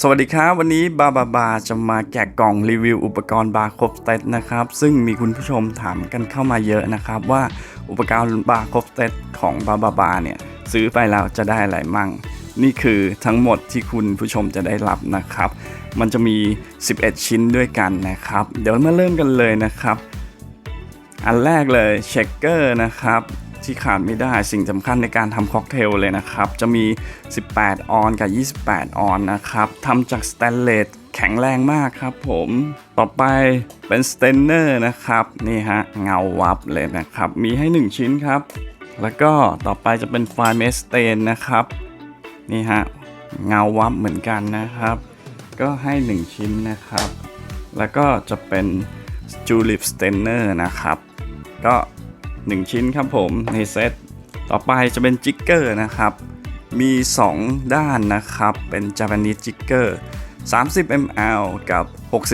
สวัสดีครับ วันนี้บาบาบาจะมาแกะกล่องรีวิวอุปกรณ์บาร์ครบเตตนะครับซึ่งมีคุณผู้ชมถามกันเข้ามาเยอะนะครับ ว่าอุปกรณ์บาร์ครบเตตของบาบาบาเนี่ยซื้อไปแล้วจะได้อะไรมั่ง นี่คือทั้งหมดที่คุณผู้ชมจะได้รับนะครับ มันจะมี 11 ชิ้นด้วยกันนะครับ เดี๋ยวมาเริ่มกันเลยนะครับ อันแรกเลยเชคเกอร์นะครับ ที่ขาดไม่ได้สิ่งสำคัญในการทำค็อกเทลเลยนะครับ จะมี 18 ออนกับ 28 ออนนะครับทำจากสแตนเลสแข็งแรงมากครับผม ต่อไปเป็นสเตนเนอร์นะครับ นี่ฮะ เงาวับเลยนะครับ มีให้ 1 ชิ้นครับ แล้วก็ต่อไปจะเป็นไฟเมสเตนนะครับ นี่ฮะ เงาวับเหมือนกันนะครับ ก็ให้ 1 ชิ้นนะครับ แล้วก็จะเป็นจูลิปสเตนเนอร์นะครับ ก็ 1 ชิ้นครับผมในเซตต่อไปจะเป็นจิกเกอร์นะครับ มี 2 ด้านนะครับ เป็น Japanese จิกเกอร์30 ml กับ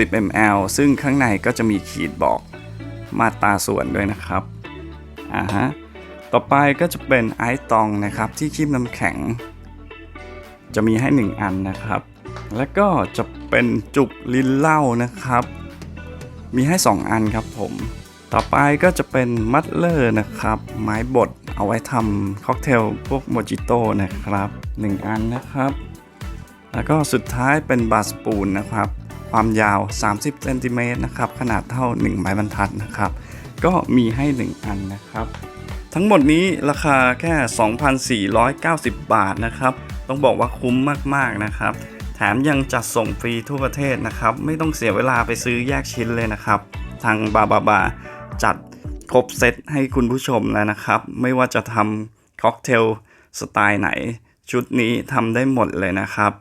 60 ml ซึ่งข้างในก็จะมีขีดบอกมาตราส่วนด้วยนะครับอ่าฮะต่อไปก็จะเป็นไอซ์ตองนะครับที่คีบน้ำแข็ง จะมีให้ 1 อันนะครับ แล้วก็จะเป็นจุกลิ้นเหล้านะครับ มีให้ 2 อันครับผม ต่อไปก็จะเป็นมัตเลอร์นะครับ ไม้บดเอาไว้ทำค็อกเทลพวกโมจิโต้นะครับ 1 อันนะครับ แล้วก็สุดท้ายเป็นบาสปูนนะครับ ความยาว 30เซนติเมตรนะครับ ขนาดเท่า 1 ไม้บรรทัดนะครับ ก็มีให้ 1 อันนะครับ ทั้งหมดนี้ราคาแค่ 2,490 บาทนะครับ ต้องบอกว่าคุ้มมากๆนะครับ แถมยังจัดส่งฟรีทั่วประเทศนะครับ ไม่ต้องเสียเวลาไปซื้อแยกชิ้นเลยนะครับ ทางบาบาบา จัดครบเซตให้คุณผู้ชมแล้วนะครับ ไม่ว่าจะทำค็อกเทลสไตล์ไหน ชุดนี้ทำได้หมดเลยนะครับ